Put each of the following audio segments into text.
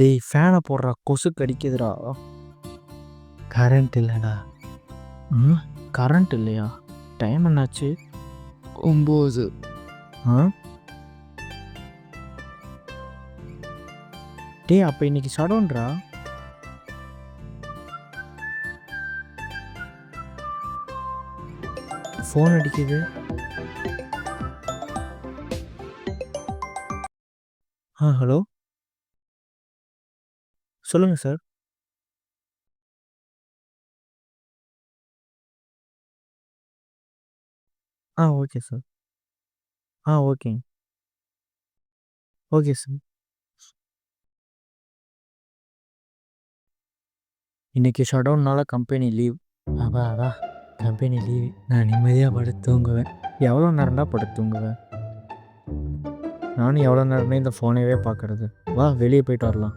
டேய் ஃபேனை போடுறா. கொசு கடிக்குதுடா கரண்ட் இல்லைடா. ம்? கரண்ட் இல்லையா? டைம் என்னாச்சு? ஒம்பது. ஆ? டேய் அப்போ இன்னைக்கு சடோன்றா? ஃபோன் அடிக்குது. ஆ ஹலோ? சொல்லுங்க சார். ஆ ஓகே சார். ஆ ஓகேங்க. Okay sir. இன்றைக்கி ஷடவுன்னால கம்பெனி லீவ் அப்பாடா கம்பெனி லீவ் நான் நிம்மதியாக படுத்து தூங்குவேன். எவ்வளோ நேரம்டா படுத்து தூங்குவேன்? நானும் எவ்வளோ நேரமே இந்த ஃபோனையே பார்க்கறது வா வெளியே போயிட்டு வரலாம்.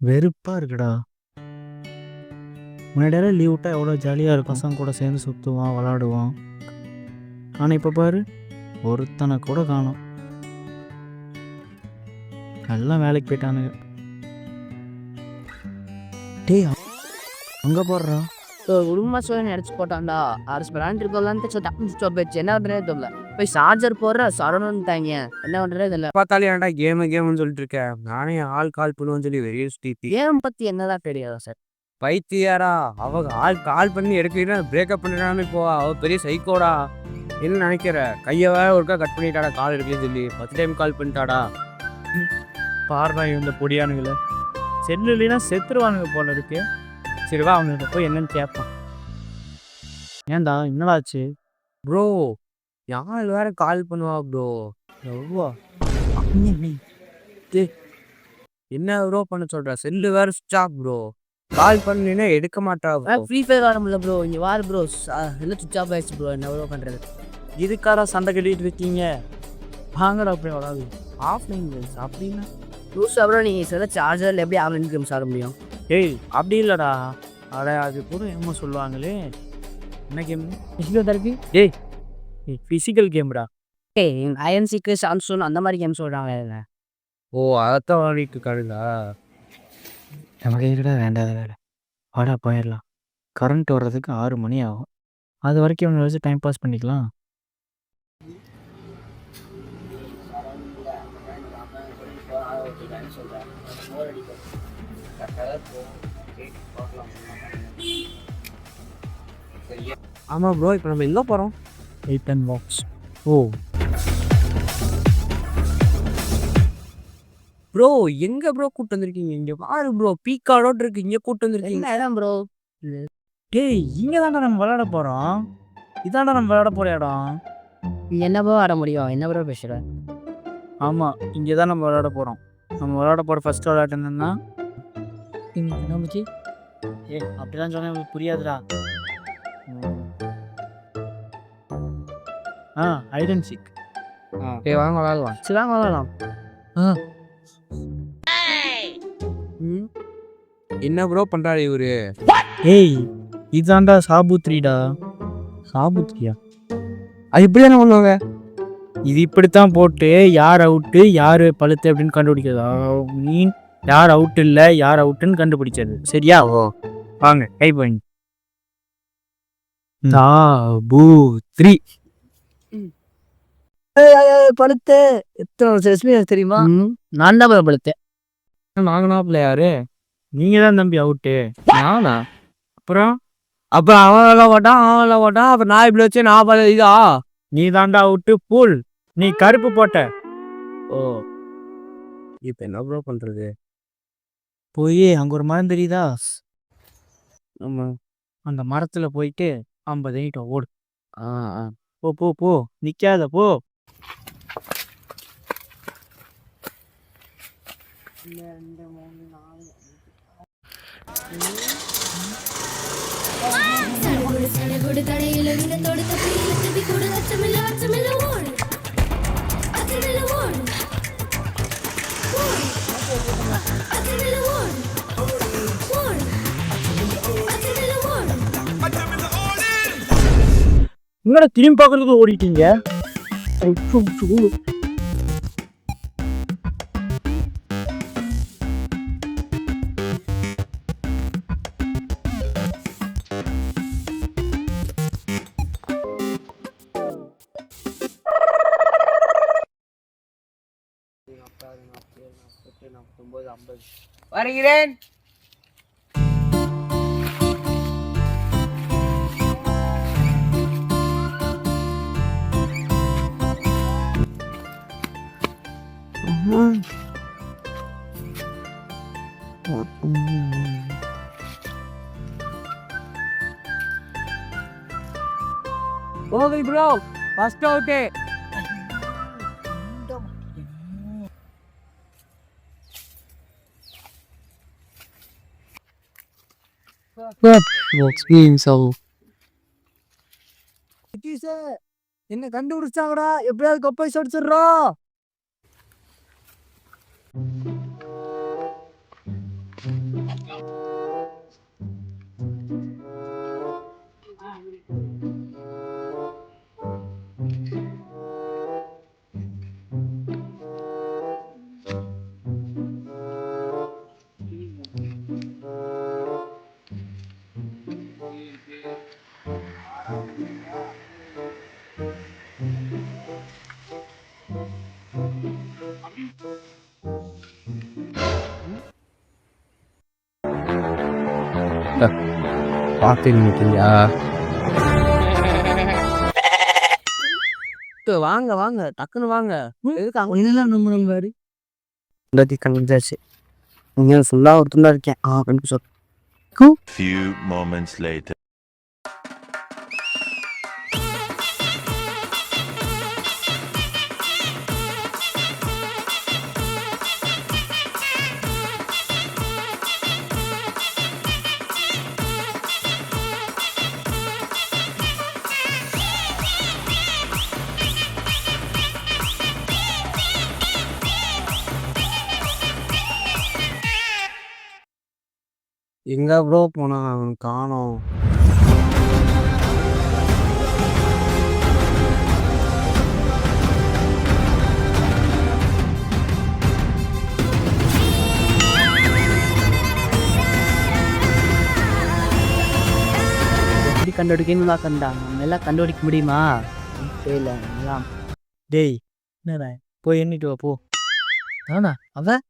வெறுப்பாக இருக்குடா. முன்னாடியெல்லாம் லீவ் விட்டால் எவ்வளோ ஜாலியாக இருக்கும் பசங்க கூட சேர்ந்து சுற்றுவான் விளாடுவான் ஆனால் இப்போ பாரு. ஒருத்தனை கூட காணோம். எல்லாம் வேலைக்கு போயிட்டானுங்க. டேய் அங்கே போடுறா. குடும்ப சூழல் நினச்சி போட்டான்டா. அரசு பிராண்ட் இருக்கலான்ட்டு சொல்லிட்டு போயிடுச்சு. என்ன பண்ணுறது தெரியல. போய் சார்ஜர் போடுற. சரணுன்ட்டாங்க என்ன பண்ணுறது தெரியல. பார்த்தாலே ஏன்டா கேமு கேம்னு சொல்லிட்டு இருக்கேன் நானே ஆள் கால் பண்ணுவேன்னு சொல்லி வெறிய சுத்தி கேம் பற்றி என்னதான் தெரியாதா சார் பைத்தியாரா அவ ஆள் கால் பண்ணி எடுக்கிறீங்கன்னா பிரேக்கப் பண்ணிடாம இப்போ. அவ பெரிய சைக்கோடா என்ன நினைக்கிற? கையை வேற ஒருக்கா கட் பண்ணிட்டாடா கால் எடுக்கலன்னு சொல்லி. பத்து டைம் கால் பண்ணிட்டாடா. பாடுறா இந்த பொடியானுங்கள. செல்லு இல்லைன்னா செத்துருவானுங்க போல இருக்கு. சரி வா அவனுக்கு போய் என்னன்னு கேட்பான். ஏன்டா என்னடாச்சு ப்ரோ யார் வேற கால் பண்ணுவா ப்ரோ எவ்வளோ என்ன ப்ரோ பண்ண சொல்ற? செல்லு வேற சுவிச் ஆஃப் ப்ரோ கால் பண்ணினா எடுக்க மாட்டா. ஃப்ரீ ஃபயர் ஆட முடியல ப்ரோ இங்கே வார் ப்ரோ எல்லாம் சுவிச் ஆஃப் ஆயிடுச்சு ப்ரோ என்ன ப்ரோ பண்ணுறது இதுக்காரா சண்டை கட்டிட்டு இருக்கீங்க? வாங்கடா அப்படியே வராது. ஆஃப்லைன் கேம்ஸ் அப்படின்னா லூஸ் அப்புறம் நீங்கள் சில சார்ஜரில் எப்படி ஆன்லைன் கேம்ஸ் ஆட முடியும்? ஏய் அப்படி இல்லைடா. அட அது கூட என்னமோ சொல்லுவாங்களே. என்ன கேம் ஃபிசிக்கல் தெரப்பி ஏய் ஃபிசிக்கல் கேம்டா ஏய் ஐஎன்சிக்கு சாம்சங் அந்த மாதிரி கேம்ஸ் சொல்கிறாங்க ஓ அதான் வாடிட்டு இருக்காருங்களா நமக்கு இருக்கடா வேண்டாத வேலை வாடா போயிடலாம். கரண்ட் வர்றதுக்கு ஆறு மணி ஆகும். அது வரைக்கும் இவனை வச்சு டைம் பாஸ் பண்ணிக்கலாம். ஆமாம் ப்ரோ இப்போ நம்ம எங்கே போகிறோம் எயிட் அண்ட் பாக்ஸ் ஓ. ப்ரோ எங்க ப்ரோ கூட்டு வந்திருக்கீங்க? இங்க பாரு ப்ரோ பீக்காடோட் இருக்கு. இங்க கூட்டு வந்திருக்கீங்க. என்ன இடம் ப்ரோ டேய் இங்கே தான்டா நம்ம விளையாட போகிறோம் இதாண்டா நம்ம விளையாட போகிற இடம். என்ன ப்ரோ ஆட முடியும். என்ன ப்ரோ பேசுகிற ஆமாம் இங்கே தான் நம்ம விளையாட போகிறோம் நம்ம விளையாட போகிற ஃபர்ஸ்ட் விளையாட்டு என்னன்னா? என்ன பற்றி ஏ அப்படிலாம் சொன்னா உங்களுக்கு புரியாதுடா. ஆ ஐடன் சிக் ஏய் வாங்க விளாடலாம் சரி வாங்க வரலாம் ம். என்ன ப்ரோ பண்றாரு இவரு? ஏய் இதாண்டா சாபுத்ரிடா சாபுத்ரியா அது இப்படி தானே பண்ணுவாங்க? இது இப்படித்தான் போட்டு யார் அவுட்டு யார் பழுத்து அப்படின்னு கண்டுபிடிக்கிறது. மீன் யார் அவுட் இல்லை யார் அவுட்டுன்னு கண்டுபிடிச்சது. சரியா? ஓ. வாங்க கை பண்ணி சாபுத்ரி படுத்து எத்தனை வருஷம் எக்ஸ்பீரியன்ஸ் தெரியுமா? நான் தான் ப்ரோ படுத்தேன் நாங்கனா பிள்ளையாரு நீங்க தான் தம்பி அவுட்டு நானா? அப்புறம்? அப்புறம் அவன் விளாட மாட்டான் அவன் விளாட மாட்டான் அப்புறம் நான் இப்படி வச்சு நான் இதா? நீ தாண்டா அவுட்டு பூல். நீ கருப்பு போட்ட. ஓ. இப்போ என்ன ப்ரோ பண்றது? போய் அங்க ஒரு மரம் தெரியுதா? ஆமா. அந்த மரத்துல போயிட்டு ஐம்பது ஐட்டம் ஓடு. ஆ ஆ. போ போ போ. நிக்காத போ. சடுகுடு சடுகுடு தடையில விடத்தோடு தப்பியில துப்பி கூடு என்னடா திரும்பி பார்க்கறதுக்கு ஓடிட்டீங்க? வருகிறேன். Okay bro first out experience ஆகும் என்ன கண்டுபிடிச்சாங்கடா? எப்படியாவது கொப்பை சொடிச்சிடுறோம் பார்த்து நிற்கிறியா வாங்க வாங்க டக்குன்னு வாங்க. ஒன்னும் நம்ம பாரு இல்லாட்டி கண்டுபிடிச்சாச்சு. இங்கே ஃபுல்லாக ஒருத்தன் தான் இருக்கேன். ஆ கண்டுபிடிச்சோம். Few moments later. எங்கே ப்ரோ போனான் அவன் காணோம். எப்படி கண்டுபிடிக்கணும்னா கண்டா நம்ம எல்லாம் கண்டுபிடிக்க முடியுமா? தெரியல எல்லாம் டேய் என்னடா? போய் எண்ணிட்டு வா போ. ஆனா அவன்?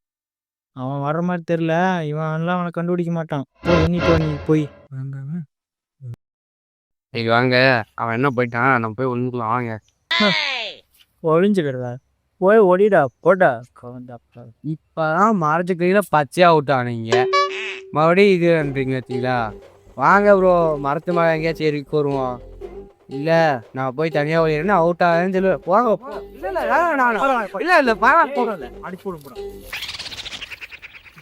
அவன் வர மாதிரி தெரில இவன் எல்லாம் அவனை கண்டுபிடிக்க மாட்டான். போய் எண்ணிட்டு வா நீ போய். இன்னைக்கு வாங்க. அவன் என்ன போயிட்டான்? நம்ம போய் ஒன்றுக்குள்ள வாங்க. ஒழிஞ்சுக்கிறதா போய் ஓடிடா போடா. கவந்தா இப்போதான் மறைச்ச கையில் பச்சையாக விட்டானுங்க மறுபடியும் இதுன்றீங்க வச்சிங்களா வாங்க ப்ரோ மரத்து மழை எங்கேயாச்சும் ஏறி வருவோம் இல்லை நான் போய் தனியாக ஓடிடுறேன் அவுட் ஆகுதுன்னு சொல்லி. போங்க இல்லை இல்லை இல்லை இல்லை பரவாயில்ல போகல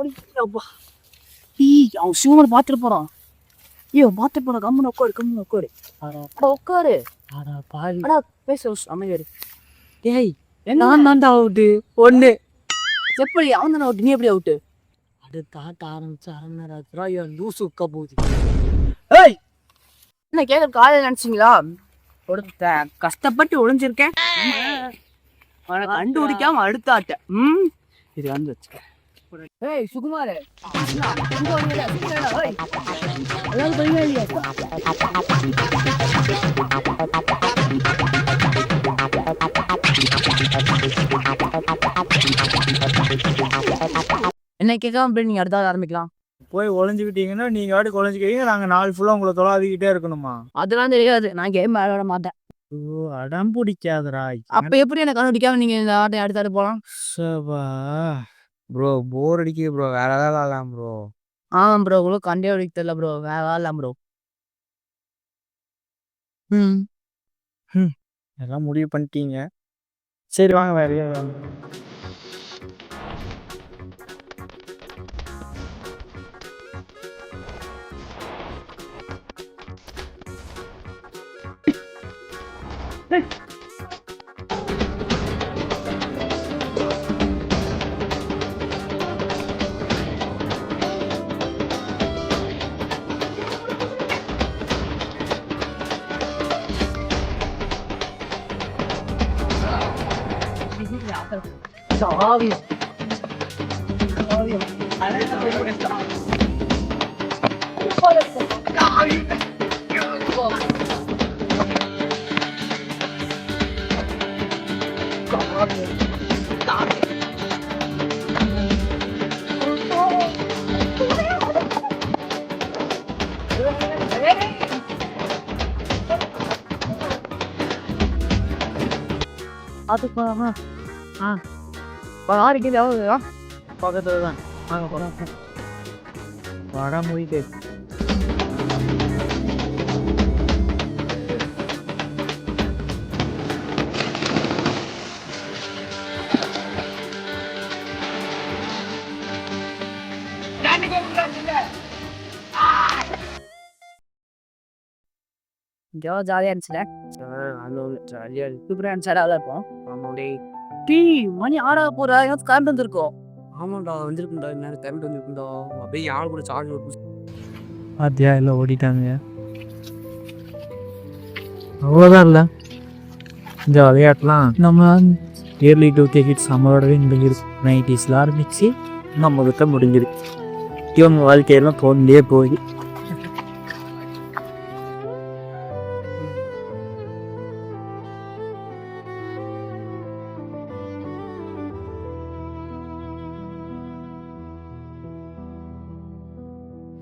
தருவாங்க அவன் சிவமர் பார்த்துட்டு போறான். ஐயோ பார்த்துட்டு போறான் கம்முன்னு உட்காரு கம்முன்னு உட்காரு. அட உட்காரு. அட பாவி. அடா பேச அமையாரு டேய் நான் தான்டா அவுட்டு ஒன்று எப்படி அவன் தானே அவுட்டு நீ எப்படி அவுட்டு அடுத்த ஆட்ட ஆரம்பிச்சு அரை என் லூசு உட்கா போகுது. ஏய்! என்ன கேட்க காலையில் நினச்சிங்களா? கஷ்டப்பட்டு ஒளிஞ்சிருக்கேன். கண்டுபிடிக்காம அடுத்த ஆட்ட. ம்? இது வந்து வச்சுக்க. ஏய் சுகுமார் இங்க வந்தீங்களா? சுகுமாரா? ஏய். எல்லாரும் பண்ணீங்களா இல்லையா? என்ன கேட்காம அப்படி நீங்க அடுத்தாவது ஆரம்பிக்கலாம் போய் ஒளிஞ்சுக்கிட்டீங்கன்னா நீங்க வாட்டி ஒளிஞ்சுக்கிறீங்க நாங்க நாள் ஃபுல்லா உங்களை தொலாவிக்கிட்டே இருக்கணுமா அதெல்லாம் தெரியாது நான் கேம் விளையாட மாட்டேன் ஓ அடம் பிடிக்காதடா அப்ப எப்படி எனக்கு கண்டுபிடிக்காம நீங்க இந்த ஆட்டை அடுத்தாடு போலாம் சபா ப்ரோ போர் அடிக்குது ப்ரோ வேற ஏதாவது விளாடலாம் ப்ரோ ஆமா ப்ரோ உங்களுக்கு கண்டே அடிக்க தெரியல ப்ரோ வேற வரலாம் ப்ரோ ம். எல்லாம் முடிவு பண்ணிட்டீங்க. சரி வாங்க வேற ஏதாவது. 아유. 아유. 안 해서 모르겠다. 버렸어. 아유. 이거. 아들 거랑은 아 யாருக்கு எவ்வளோ பக்கத்துல தான் வாங்க போலாம். வட முடியுது ஜாலியாக இருந்துச்சுல? ஜாலியாக இருக்கு. இருந்துச்சு. அதான் இருப்போம் ஆமாண்டே டீ மணி ஆறா போறா ஏதாவது கரண்ட் வந்திருக்கோம் ஆமாண்டா வந்திருக்குண்டா நேரம் கரண்ட் வந்திருக்குண்டா அப்படியே யார் கூட சார்ஜ் ஒரு பாத்தியா இல்லை ஓடிட்டாங்க அவ்வளோதான் இல்லை. இந்த விளையாட்டுலாம் நம்ம இயர்லி டூ கே கிட்ஸ் நம்மளோடவே முடிஞ்சிருக்கு நைன்டிஸில் ஆரம்பிச்சு நம்ம கிட்ட முடிஞ்சிருக்கு இவங்க வாழ்க்கையெல்லாம் ஃபோன்லேயே போய்